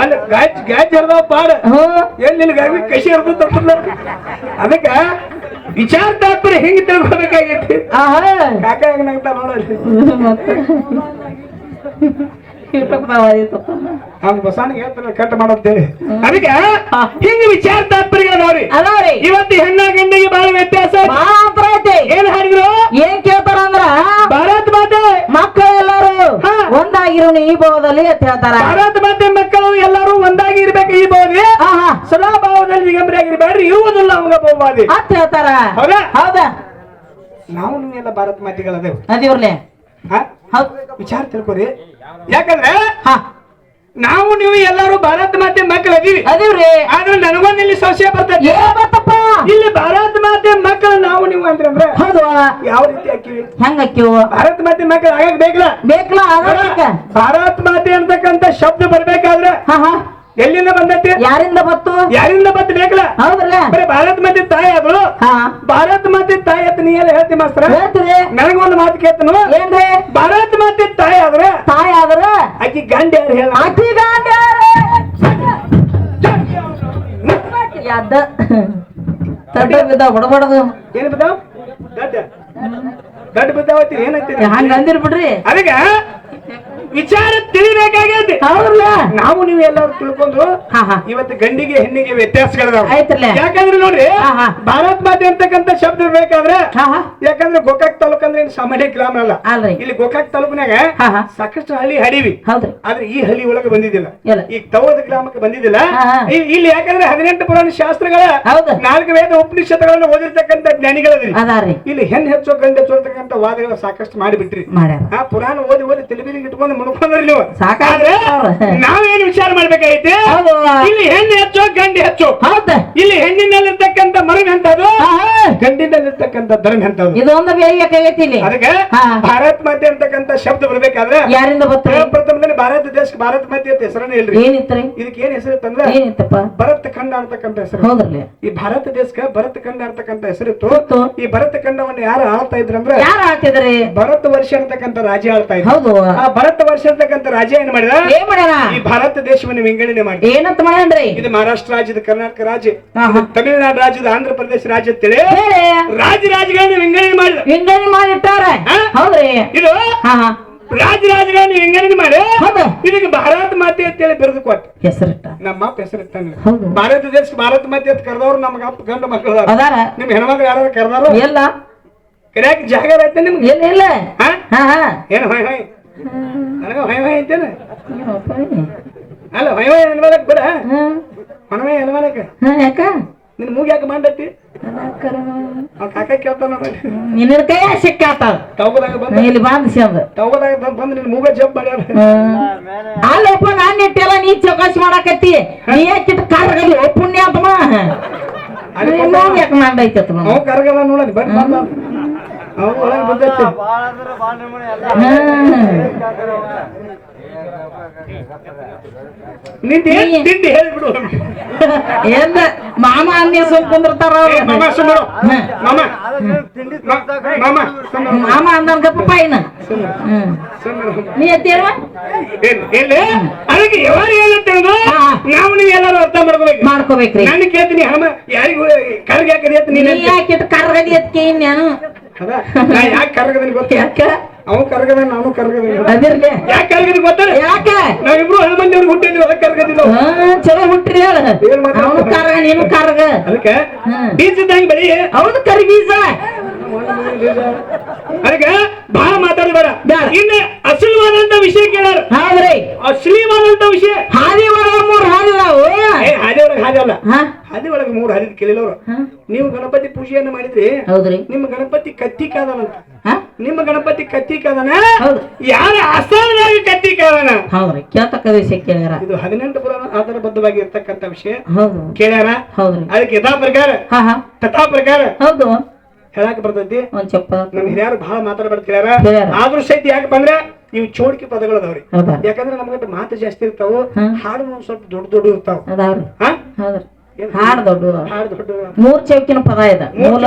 ಅಲ್ಲ ಗ್ಯಾಜ್ ಗ್ಯಾಜ್ ಹರ್ದವ ಪಾಡ. ಹ್ಮ್ ನಿನ್ಗಾಗಿ ಕಸಿ ಹರ್ದ ಅದಕ್ಕೆ ವಿಚಾರ ತಾತ್ಪರ್ಯ ಹೆಂಗ್ ತಿಳ್ಕೊಬೇಕಾಗೈತಿ? ಆಹಾ. ಕಾಕ ಹೆಂಗ್ ನಗ್ತಾ ನೋಡಲ್ಲಿ ಮತ್ತೆ ಇಟ್ಟಕ್ತಾವಾದೀತು. ಅವ್ನ ಬಸಾನಿಗೆ ಹೇಳ್ತಾನೆ ಕಟ್ ಮಾಡೋಅಂತೇಳಿ ಅದಕ್ಕೆ ಹಿಂಗ ವಿಚಾರ ತಾತ್ಪರ್ಯ ನೋಡಿ ಅದಾವ್ರಿ. ಇವತ್ತು ಹೆಣ್ಣ ಗಂಡಿಗೆ ಬಹಳ ವ್ಯತ್ಯಾಸ. ಅಂತರ ಐತಿ. ಏನ್ ಹಾಡಿದ್ರು? ಏನ್ ಕೇಳ್ತಾರ ಅಂದ್ರ ಭಾರತ್ ಮಾತೆ. ಮಕ್ಕಳೆಲ್ಲರೂ ಹಾ. ಒಂದಾಗಿರೋನು ಈ ಭಾವದಲ್ಲಿ ಅಂತ ಹೇಳ್ತಾರ. ಭಾರತ್ ಮಾತೆ ಮಕ್ಕಳು ಎಲ್ಲರೂ ಒಂದಾಗಿ ಇರ್ಬೇಕು ಈ ಆಹಾ ಸದಾ ಭಾವದಲ್ಲಿ ನಿಗಮರಿ ಆಗಿರ್ಬೇಡ್ರಿ ಇರುವುದಿಲ್ಲ ಅವಾಗ ಬಹುವಾದಿ. ಅಂತ ಹೇಳ್ತಾರ. ಹೌದಾ? ಹೌದಾ? ನಾವು ನೀವೆಲ್ಲ ಭಾರತ್ ಮಾತೆಗಳದೇವು ಅದೇವ್ರಲ್ಲೇ? ಹಾ? ವಿಚಾರ ತಿಳ್ಕೊರಿ. ಯಾಕಂದ್ರೆ ಹಾ. ನಾವು ನೀವು ಎಲ್ಲರೂ ಭಾರತ ಮಾತೆ ಮಕ್ಕಳು ಅದೀವಿ ಅದಿವ್ರಿ ಆದ್ರೆ ನನಗೊಂದು ಇಲ್ಲಿ ಸಂಶಯ ಬರ್ತದೆ. ಬರ್ತಪ್ಪ ಇಲ್ಲಿ ಭಾರತ ಮಾತೆ ಮಕ್ಕಳು ನಾವು ನೀವು ಅಂದ್ರೆ ಅಂದ್ರೆ ಹೌದು. ಯಾವ ರೀತಿ ಹಾಕಿವಿ? ಹೆಂಗ ಹಾಕಿವು? ಭಾರತ ಮಾತೆ ಮಕ್ಕಳು ಆಗಕ್ ಬೇಕಲ್ಲ? ಬೇಕಲ್ಲ ಭಾರತ ಭಾರತ್ ಮಾತೆ ಅಂತಕ್ಕಂತ ಶಬ್ದ ಬರ್ಬೇಕಾದ್ರೆ ಹಾ ಹಾ. ಎಲ್ಲಿಂದ ಬಂದೈತಿ? ಯಾರಿಂದ ಬತ್ತು ಯಾರಿಂದ ಬತ್ತು ಬೇಕಲ್ಲ? ಹೌದ್ರಲ್ಲ? ಬರೀ ಭಾರತ್ ತಾಯಿ ಆದಳು ಭಾರತ್ ಮಾತೆ ತಾಯಿ ಅಂತ ನೀ ಎಲ್ಲ ಹೇಳ್ತಿ ಮಾಸ್ತರ? ಹೇಳ್ತೀರಿ. ನನಗೊಂದು ಮಾತು ಕೇಳ್ತನು. ಏನ್ರಿ? ಭಾರತ್ ತಾಯಿ ಆದ್ರೆ? ತಾಯಿ ಆದ್ರ? ಆಕಿ ಗಂಡ ಯಾರು ಹೇಳ? ಅಕ್ಕಿ ಯಾದ ತಡ್ಡ ಏನ್ ಬಿದ್ದಾವ್? ಗಡ್ಡ ಗಡ್ಡ ಬಿದ್ದಾವತ್ತಿ ಏನಂತೀರಿ ಹಂಗ ಅಂದಿರ್ ಬಿಡ್ರಿ. ಅದಕ್ಕೆ? ವಿಚಾರ ತಿಳಿಬೇಕಾಗೈತಿ ನಾವು ನೀವು ಎಲ್ಲರೂ ತಿಳ್ಕೊಂಡು ಹಾ ಹಾ. ಇವತ್ತು ಗಂಡಿಗೆ ಹೆಣ್ಣಿಗೆ ವ್ಯತ್ಯಾಸಗಳಿದಾವ. ಆಯ್ತಲ್ಲ ಯಾಕಂದ್ರೆ ನೋಡ್ರಿ. ಭಾರತ್ ಮಾತೆ ಅಂತಕ್ಕಂತ ಶಬ್ದ ಬೇಕಾದ್ರೆ ಹಾ ಹಾ. ಯಾಕಂದ್ರೆ ಗೋಕಾಕ್ ತಾಲೂಕ್ ಅಂದ್ರೆ ಸಾಮಾನ್ಯ ಗ್ರಾಮ ಅಲ್ಲ. ಇಲ್ಲಿ ಗೋಕಾಕ್ ತಾಲೂಕಿನಾಗ ಹಾ ಹಾ. ಸಾಕಷ್ಟು ಹಳ್ಳಿ ಹಡಿವಿ. ಆದ್ರೆ ಈ ಹಳ್ಳಿ ಒಳಗೆ ಬಂದಿದ್ದಿಲ್ಲ. ಈ ಈಗ ತವದ ಗ್ರಾಮಕ್ಕೆ ಬಂದಿದ್ದಿಲ್ಲ. ಇಲ್ಲಿ ಯಾಕಂದ್ರೆ ಹದಿನೆಂಟು ಪುರಾಣ ಶಾಸ್ತ್ರಗಳ ನಾಲ್ಕು ವೇದ ಉಪನಿಷತ್ತುಗಳನ್ನು ಓದಿರ್ತಕ್ಕಂಥ ಜ್ಞಾನಿಗಳದ್ರಿ. ಇಲ್ಲಿ ಹೆಣ್ಣು ಹೆಚ್ಚು ಗಂಡು ಹೆಚ್ಚೋ ಅಂತಕ್ಕಂಥ ವಾದಗಳು ಸಾಕಷ್ಟು ಮಾಡಿಬಿಟ್ರಿ. ಆ ಪುರಾಣ ಓದಿ ಓದಿ ತಿಳಿಬಿಲಿಗೆ ಇಟ್ಕೊಂಡು ಮುನ್ಕೊಂಡ್ರಿ ಸಾಕಾದ್ರೆ ನಾವೇನು ವಿಚಾರ ಮಾಡ್ಬೇಕಾಗೈತಿ ಇಲ್ಲಿ ಹೆಣ್ಣು ಹೆಚ್ಚು ಗಂಡು ಹೆಚ್ಚು. ಇಲ್ಲಿ ಹೆಣ್ಣಿನಲ್ಲಿರ್ತಕ್ಕಂಥ ಮರಣ ಎಂತದು. ಗಂಡಿನಲ್ಲಿರ್ತಕ್ಕಂಥ ಧರ್ಮ ಎಂತದು ಇದೊಂದು ಬೇರೆ ಇಲ್ಲಿ ಅದಕ್ಕೆ. ಭಾರತ್ ಮಾತೆ ಅಂತಕ್ಕಂಥ ಶಬ್ದ ಬರ್ಬೇಕಾದ್ರೆ ಯಾರಿಂದ ಪ್ರಥಮ ಪ್ರಥಮದಲ್ಲಿ ಭಾರತ ದೇಶಕ್ಕೆ ಭಾರತ ಮಾತೆ ಅಂತ ಹೆಸರನ್ನ ಇಲ್ರಿ. ಏನಿತ್ರಿ? ಇದಕ್ಕೆ ಏನ್ ಹೆಸರು ಇತ್ತಂದ್ರೆ ಏನಿತ್ತಪ್ಪ? ಭರತ್ ಖಂಡ ಅಂತಕ್ಕಂಥ ಹೆಸರು. ಹೌದ್ರಲ್ಲ? ಈ ಭಾರತ ದೇಶಕ್ಕೆ ಭರತ ಖಂಡ ಅಂತಕ್ಕಂಥ ಹೆಸರಿತ್ತು ಇತ್ತು. ಈ ಭರತ ಖಂಡವನ್ನು ಯಾರು ಆಳ್ತಾ ಇದ್ರಂದ್ರೆ ಯಾರು ಆಳ್ತಿದ್ರಿ ಭರತ ವರ್ಷ ಅಂತಕ್ಕಂಥ ರಾಜ ಆಳ್ತಾ ಇದ್ರು. ಹೌದು. ಆ ಭರತ ವರ್ಷ ಅಂತಕ್ಕಂಥ ರಾಜ ಏನ್ ಮಾಡಿದ? ಏನ್ ಮಾಡ್ಯಾರ ಈ ಭಾರತ ದೇಶವನ್ನು ವಿಂಗಡಣೆ ಮಾಡಿ ಏನಂತ ಮಾಡ್ಯಾನ್ರಿ? ಇದು ಮಹಾರಾಷ್ಟ್ರ ರಾಜ್ಯದ ಕರ್ನಾಟಕ ರಾಜ್ಯ. ತಮಿಳುನಾಡು ರಾಜ್ಯದ ಆಂಧ್ರ ಪ್ರದೇಶ ರಾಜ್ಯ ಅಂತೇಳಿ ರಾಜಗಳನ್ನು ವಿಂಗಡಣೆ ಮಾಡಿದ ವಿಂಗಡಣೆ ಮಾಡಿಟ್ಟಾರ ಹೌದ್ರಿ. ಇದು ರಾಜ ರಾಜ್ಯಗಳನ್ನ ವಿಂಗಡಣೆ ಮಾಡಿ. ಇದಕ್ಕೆ ಭಾರತ ಮಾತೆ ಅಂತೇಳಿ ಬಿರುದು ಕೊಟ್ಟ. ಹೆಸರಿಟ್ಟ. ನಮ್ಮ ಅಪ್ಪ ಹೆಸರಿಟ್ಟಾನೆ. ಹೌದು. ಭಾರತ ದೇಶ ಭಾರತ ಮಾತೆ ಅಂತ ಕರೆದವ್ರು ನಮ್ಗೆ ಅಪ್ಪ ಗಂಡು ಮಕ್ಕಳು ನಿಮ್ ಹೆಣ್ಮಕ್ಳು ಯಾರು ಕರೆದಾರು ಎಲ್ಲ ಕರಿಯಾಕ ಜಾಗ ಐತೆ ನಿಮ್ಗೆ? ಇಲ್ಲ ಇಲ್ಲ. ಏನು ಹೊಯ್ ಹೊಯ್? ನನಗ ಹೊಯ್ ಹೊಯ್ ಏನಪ್ಪ? ಅಲ್ಲ ಹೊಯ್ ಹೊಯ್ ಅನ್ಬೇಡಕ್ ಬಿಡ. ಹೊಣವೆ ಅನ್ಬೇಡಕ್ ಹಾ ಯಾಕ? ನಿನ್ ಮೂಗ್ ಯಾಕೆ ಮಾಡೈತಿ ಅವ್ ಕಾಕ ಕೇಳ್ತಾನ ನಿನ್ನ ಕೈ ಸಿಕ್ಕಾತ ತಗೋದಾಗ ಬಂದ ಇಲ್ಲಿ ಬಂದ್ ನಿನ್ ಮೂಗ ಜಂಪ್ ಮಾಡ್ಯಾರ ಅಲ್ಲಪ್ಪ ನಾನು ಇಟ್ಟೆಲ್ಲ ನೀ ಚೌಕಾಸಿ ಮಾಡಾಕತ್ತಿ. ನೀ ಕಾರ್ಗಲಿ ಪುಣ್ಯಾತ್ಮ ಯಾಕೆ ಮಾಡೈತೆ ಅವ್ ಕರಗದ ನೋಡಲಿ ಬಟ್ ಬಂದ ಅವ್ ಒಳಗೆ ಬಂದೈತಿ ನಿಂದ ತಿಂಡಿ ಹೇಳ್ಬಿಡು. ಮಾಮ ಅನ್ನಿ ಸುಮ್ ಕುಂದಿರ್ತಾರ ಮಾಮ ಸುಮ್ಮರು ಮಾಮ. ಮಾಮ ಸುಮ್ಮರು ಮಾಮ ಅಂದಂಗಪ್ಪ ಇನ್ನ. ನೀ ಎತ್ತೇವ ಅದಕ್ಕೆ ಹೇಳಿದ್ರು ಹಾ. ನಾವು ನೀವು ಎಲ್ಲರೂ ಅರ್ಥ ಮಾಡ್ಕೋಬೇಕು. ಮಾಡ್ಕೋಬೇಕ್ರಿ. ನಾನು ಕೇಳ್ತೀನಿ ಹಮ ಯಾರಿಗೂ ಕರ್ಗ ಯಾಕೆ ಅಂತ? ನೀ ನೀನು ಕಾರ್ಗಲಿ ಎತ್ಕೆ ನಾನು ಯಾಕೆ ಕರ್ಗದನಿ ಗೊತ್ತ ಯಾಕ ಅವ ಕರ್ಗದ ನಾನು ಕರ್ಗದ ಅದಿರ್ಲಿ ಯಾಕೆ ಕರ್ಗದಿ ಗೊತ್ತಾರ ಯಾಕ ನಾವಿಬ್ರು ಹನುಮಂತ ಅವ್ರಿಗೆ ಹುಟ್ಟಿದ್ವಿ ಅದಕ್ಕೆ ಕರ್ಗದಿಲ್ಲ ಹಾ, ಚಲೋ ಹುಟ್ಟ್ರಿ ಹೇಳ ಏನ್ ಮಾತಾಡ್ತ- ಅವನು ಕಾರ್ಗ ನೀನು ಕಾರ್ಗ ಅದಕ್ಕೆ ಹ್ಮ್. ಬೀಜದಂಗ್ ಬೆಳಿ ಅವನು ಕರಿ ಬೀಜ ಅದಕ್ಕೆ ಬಹಳ ಮಾತಾಡಬೇಡ ಇನ್ನೇ ಅಶ್ಲೀವಾದಂತ ವಿಷಯ ಕೇಳಾರ. ಹೌದ್ರಿ. ಅಶ್ಲೀವಾದಂತ ವಿಷಯ. ಹಾದಿ ಒಳಗ ಮೂರ್ ಹಾದಿ ಏ? ಹಾದಿ ಒಳಗ ಹಾದಿ ಅಲ್ಲ. ಹಾದಿ ಒಳಗ ಮೂರ್ ಹಾದಿ ಕೇಳಿಲ್ಲವ್ರು. ನೀವು ಗಣಪತಿ ಪೂಜೆಯನ್ನ ಮಾಡಿದ್ರಿ ಹೌದ್ರಿ. ನಿಮ್ಮ ಗಣಪತಿ ಕತ್ತಿ ಕಾದನಂತ. ನಿಮ್ಮ ಗಣಪತಿ ಕತ್ತಿ ಕಾದನ. ಯಾರ ಅಸಲಾಗಿ ಕತ್ತಿ ಕಾದನ? ಹೌದ್ರಿ. ಕೇಳ್ತಕ್ಕ ವಿಷಯ ಕೇಳ್ಯಾರ. ಇದು ಹದಿನೆಂಟು ಪುರಾಣ ಆಧಾರಬದ್ಧವಾಗಿ ಇರ್ತಕ್ಕಂಥ ವಿಷಯ. ಹೌದು. ಕೇಳ್ಯಾರ? ಹೌದ್ರಿ. ಅದಕ್ಕೆ ಯಥಾ ಪ್ರಕಾರ. ಹಾ ಹಾ. ತಥಾ ಪ್ರಕಾರ. ಹೌದು. ಹೇಳಕ್ ಬರ್ತೈತಿ? ಒಂದ್ ಚಪ್ಪ ನಮ್ ಹಿರಿಯರು ಬಹಳ ಮಾತಾಡ್ಬಾರ್ದು ಹೇಳ್ಯಾರ. ಆದ್ರೂ ಸಹಿತ ಯಾಕೆ ಬಂದ್ರೆ ಇವು ಚೋಡಿಕೆ ಪದಗಳು ಅದಾವ್ರಿ. ಯಾಕಂದ್ರೆ ನಮ್ಗೆ ಮಾತು ಜಾಸ್ತಿ ಇರ್ತಾವ. ಹಾಡು ಒಂದ್ ಸ್ವಲ್ಪ ದೊಡ್ಡ ದೊಡ್ಡ ಇರ್ತಾವ? ಹಾಡ್ ದೊಡ್ಡ ಹಾಡು ದೊಡ್ಡ ಮೂರ್ ಚೌಕಿನ ಪದ ಇದೆ. ಮೂಲ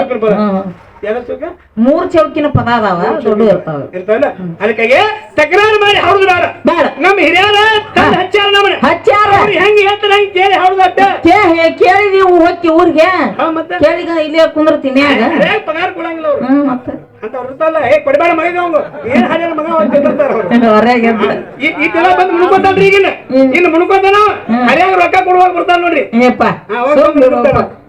ಮೂರ್ ಚೌಕಿನ ಪದ ಅದಾವ ದೊಡ್ಡ ಇರ್ತಾವ. ಇರ್ತಾವಲ್ಲ? ಅದಕ್ಕಾಗಿ ತಕರಾರು ಮಾಡಿ ಹೌದು ಬೇಡ. ಬೇಡ. ನಮ್ಮ ಹಿರಿಯರ ತಂದು ಹಚ್ಚಾರ ನಮ್ಮನೆ ಹಚ್ಚಾರ. ಹೆಂಗ್ ಹೇಳ್ತಾರ ಹಂಗ್ ಕೇಳಿ ಹೌದು ಅಟ್ಟ ಕೇ- ಕೇಳಿದೀವಿ ಹೋಗಿ ಊರಿಗೆ. ಕೇಳಿಗ ಇಲ್ಲೇ ಕುಂದ್ರತೀನಿ ಪಗಾರ ಕೊಡಂಗಿಲ್ಲ ಅವ್ರು. ಮತ್ತೆ? ಅಂತ ಇರ್ತಾರಲ್ಲ ಏ ಕೊಡಬೇಡ ಮಗ ಅವಂಗ. ಏನ್ ಹಾಡ್ಯಾರ ಮಗ ಅವ್ರು. ಈ ದಿನ ಬಂದು ಮುಣ್ಕೊತಾನ್ರಿ ಈಗಿನ. ಇನ್ನು ಮುಣ್ಕೊತಾನ. ಹರಿಯಾಗ ರೊಕ್ಕ ಕೊಡುವಾಗ ಬರ್ತಾನ ನೋಡ್ರಿ. ಏಪ್ಪ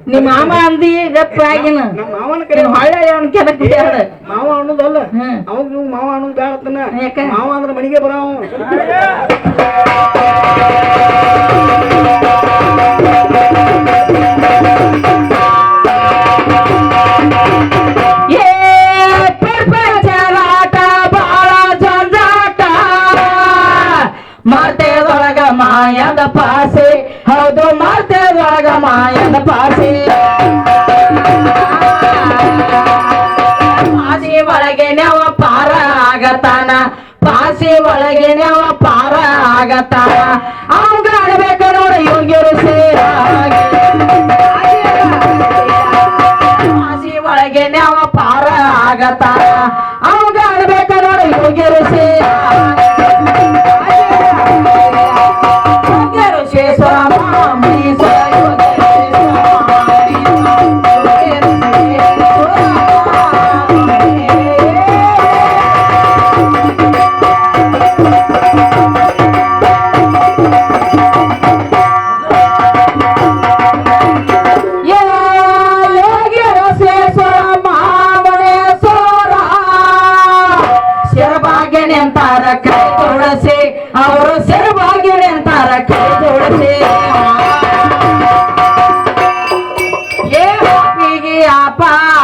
ಹಾ, ಅವಾಗ ಸುಮ್ನೆ ಬಂದು ಇರಪ್ಪ. ಬಿಡ್ತಾರ. ನಿಮ್ಮ ಮಾಮ ಅಂದಿ ಗಪ್ಪ ಆಗಿನ ನಮ್ಮ ಮಾವನ ಕರೆ ಹೊಳ್ಳೆ ಅವನ್ ಕೆನಕ್ ಬಿಟ್ಟಾಡ ಮಾವ ಅನ್ನೋದಲ್ಲ ಹ್ಮ್. ಅವಾಗ ನೀವು ಮಾವ ಅನ್ನೋದು ಬೇಡ ಅಂತನ ಯಾಕೆ? ಮಾವ ಅಂದ್ರೆ ಮನೆಗೆ ಬರಾವ ಏ ಪ್ರಪಂಚದಾಟ ಬಾಳ ಜಂಜಾಟ ಮಾತೆದೊಳಗ ಮಾಯದ ಪಾಸೆ ಹೌದು ಮಾತೆದೊಳಗ ಮಾಯದ ಪಾಸೆ ಪಾಸಿ ಒಳಗೆ ನೆವ ಪಾರ ಆಗತಾನ ಪಾಸಿ ಒಳಗೆ ನೆವ ಪಾರ ಆಗತಾನ ಅವಂಗ ಆಡ್ಬೇಕ ನೋಡ ಯೋಗ್ಯರು ಸೇರಾಗಿ ಪಾಸಿ ಒಳಗೆ ನೆವ ಪಾರ ಆಗತಾನ ಅವಂಗ ಆಡ್ಬೇಕ ನೋಡ ಯೋಗ್ಯರು ಸೇರಾಗಿ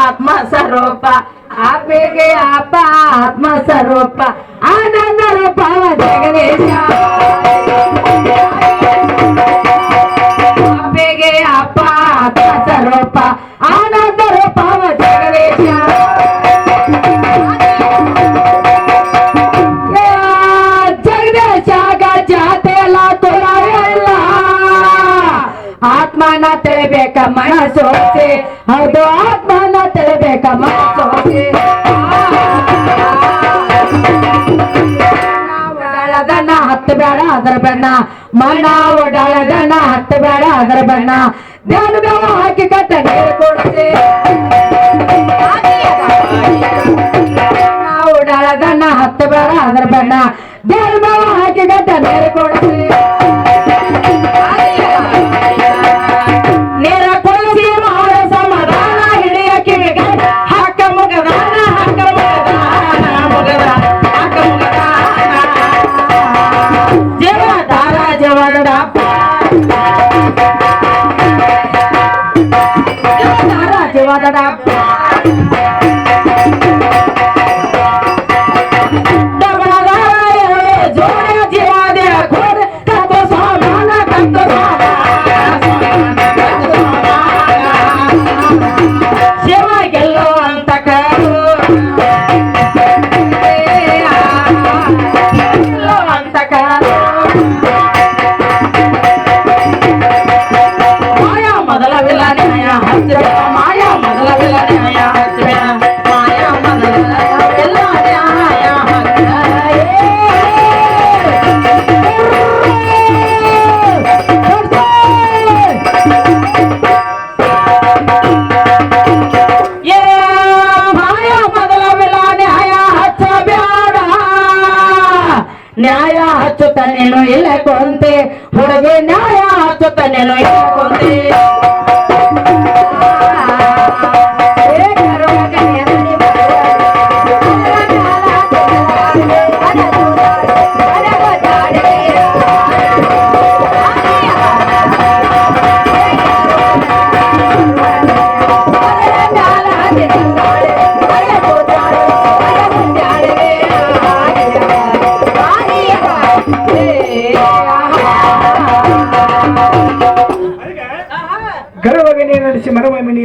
ಆತ್ಮ ಸ್ವರೂಪ ಆಪಿಗೆ ಆಪ ಆತ್ಮ ಸ್ವರೂಪ ಆನಂದ ರೂಪ ಜಗದೀಶ. ಮನಸೋಸಿ ಹೌದು ಆತ್ಮನ ತಿಳಿಬೇಕ ಮನಸೋಸಿ. ಓಡಾಳದನ್ನ ಹತ್ತು ಬೇಡ ಅದರ ಬಣ್ಣ ಮನ ಓಡಾಳದನ್ನ ಹತ್ತು ಬೇಡ ಅದರ ಬಣ್ಣ. ಧ್ಯಾನ